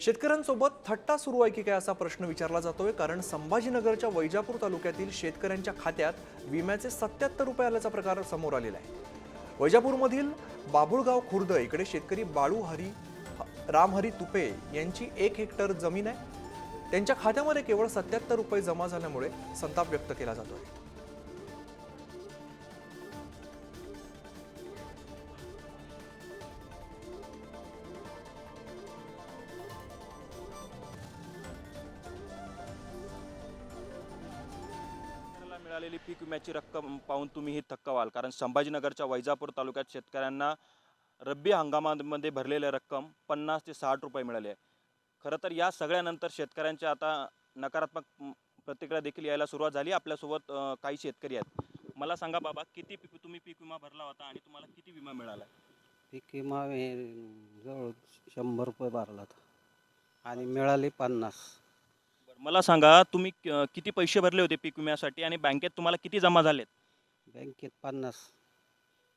शेतकऱ्यांसोबत थट्टा सुरू आहे की काय असा प्रश्न विचारला जातोय? कारण संभाजीनगरच्या वैजापूर तालुक्यातील शेतकऱ्यांच्या खात्यात विम्याचे सत्याहत्तर रुपये आल्याचा प्रकार समोर आलेला आहे. वैजापूरमधील बाबुळगाव खुर्द इकडे शेतकरी बाळू हरी रामहरी तुपे यांची एक हेक्टर जमीन आहे. त्यांच्या खात्यामध्ये केवळ सत्याहत्तर रुपये जमा झाल्यामुळे संताप व्यक्त केला जातोय. मिळालेली पीक विम्याची रक्कम पाहून तुम्ही ही थक्क व्हाल. कारण संभाजीनगरच्या वैजापूर तालुक्यात शेतकऱ्यांना रब्बी हंगामामध्ये भरलेली रक्कम पन्नास ते साठ रुपये मिळाली. आहे खरं तर या सगळ्यानंतर शेतकऱ्यांच्या आता नकारात्मक प्रतिक्रिया देखील यायला सुरुवात झाली. आपल्यासोबत काही शेतकरी आहेत. मला सांगा बाबा किती पीक तुम्ही पीक विमा भरला होता आणि तुम्हाला किती विमा मिळाला? पीक विमा जवळ शंभर रुपये भरला होता. आणि मिळाले पन्नास. मला सांगा तुम्ही क- किती पैसे भरले होते पीक विम्यासाठी आणि बँकेत तुम्हाला किती जमा झालेत? बँकेत पन्नास.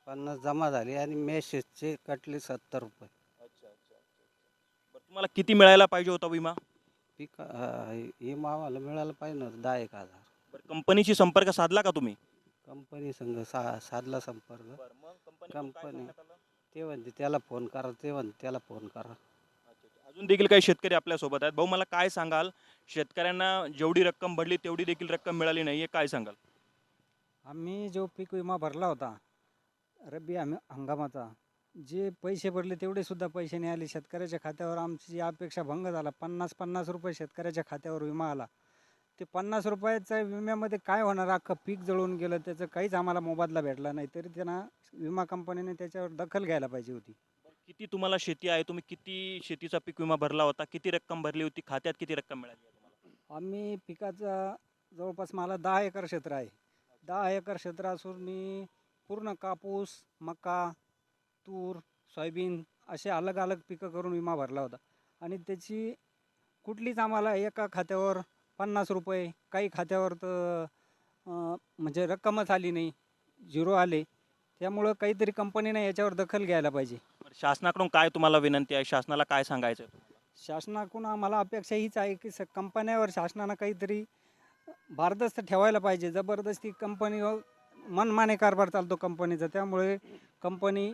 पन्नास जमा झाले आणि मेसेजचे कटले सत्तर रुपये. अच्छा अच्छा बरं तुम्हाला किती मिळायला पाहिजे होता विमा? पीक अं, विमा आम्हाला मिळालं पाहिजे ना दहा एक हजार. बरं कंपनीशी संपर्क साधला का तुम्ही? कंपनी संघ सा साधला संपर्क. कंपनी ते म्हणते त्याला फोन करा ते म्हणते त्याला फोन करा. अजून देखील काही शेतकरी आपल्यासोबत आहेत. भाऊ मला काय सांगाल? शेतकऱ्यांना जेवढी रक्कम भरली तेवढी देखील रक्कम मिळाली नाही आहे काय सांगाल? आम्ही जो पीक विमा भरला होता रब्बी हंग हंगामाचा जे पैसे भरले तेवढे सुद्धा पैसे नाही आले. शेतकऱ्याच्या खात्यावर आमची जी अपेक्षा भंग झाला पन्नास पन्नास रुपये शेतकऱ्याच्या खात्यावर विमा आला. ते पन्नास रुपयाच्या विम्यामध्ये काय होणार? अख्खं पीक जळून गेलं त्याचं काहीच आम्हाला मोबदला भेटला नाही. तरी त्यांना विमा कंपनीने त्याच्यावर दखल घ्यायला पाहिजे होती. किती तुम्हाला शेती आहे? तुम्ही किती शेतीचा पीक विमा भरला होता? किती रक्कम भरली होती? खात्यात किती रक्कम मिळाली आहे तुम्हाला? आम्ही पिकाचा जवळपास मला दहा एकर क्षेत्र आहे. दहा एकर क्षेत्र असून मी पूर्ण कापूस मका तूर सोयाबीन असे अलग अलग पिकं करून विमा भरला होता. आणि त्याची कुठलीच आम्हाला एका खात्यावर पन्नास रुपये काही खात्यावर तर म्हणजे रक्कमच आली नाही. झिरो आले. त्यामुळं काहीतरी कंपनीने याच्यावर दखल घ्यायला पाहिजे. शासनाकडून काय तुम्हाला विनंती आहे? शासनाला काय सांगायचं आहे? तुम्हाला? शासनाकडून आम्हाला अपेक्षा हीच आहे की स कंपन्यावर शासनानं काहीतरी भारदस्त ठेवायला पाहिजे. जबरदस्ती कंपनी मनमाने कारभार चालतो कंपनीचा. त्यामुळे कंपनी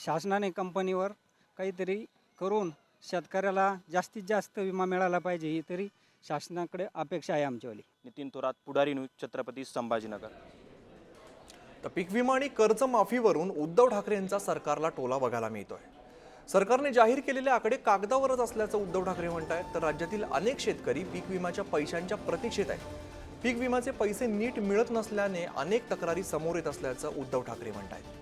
शासनाने कंपनीवर काहीतरी करून शेतकऱ्याला जास्तीत जास्त विमा मिळाला पाहिजे ही तरी शासनाकडे अपेक्षा आहे आमच्यावाली. नितीन थोरात पुढारी न्यूज छत्रपती संभाजीनगर. तर पीक विमा आणि कर्जमाफीवरून उद्धव ठाकरे यांचा सरकारला टोला बघायला मिळतोय. सरकारने जाहीर केलेले आकडे कागदावरच असल्याचं उद्धव ठाकरे म्हणत आहेत तर राज्यातील अनेक शेतकरी पीक विम्याच्या पैशांच्या प्रतीक्षेत आहेत. पीक विम्याचे पैसे नीट मिळत नसल्याने अनेक तक्रारी समोर येत असल्याचं उद्धव ठाकरे म्हणत आहेत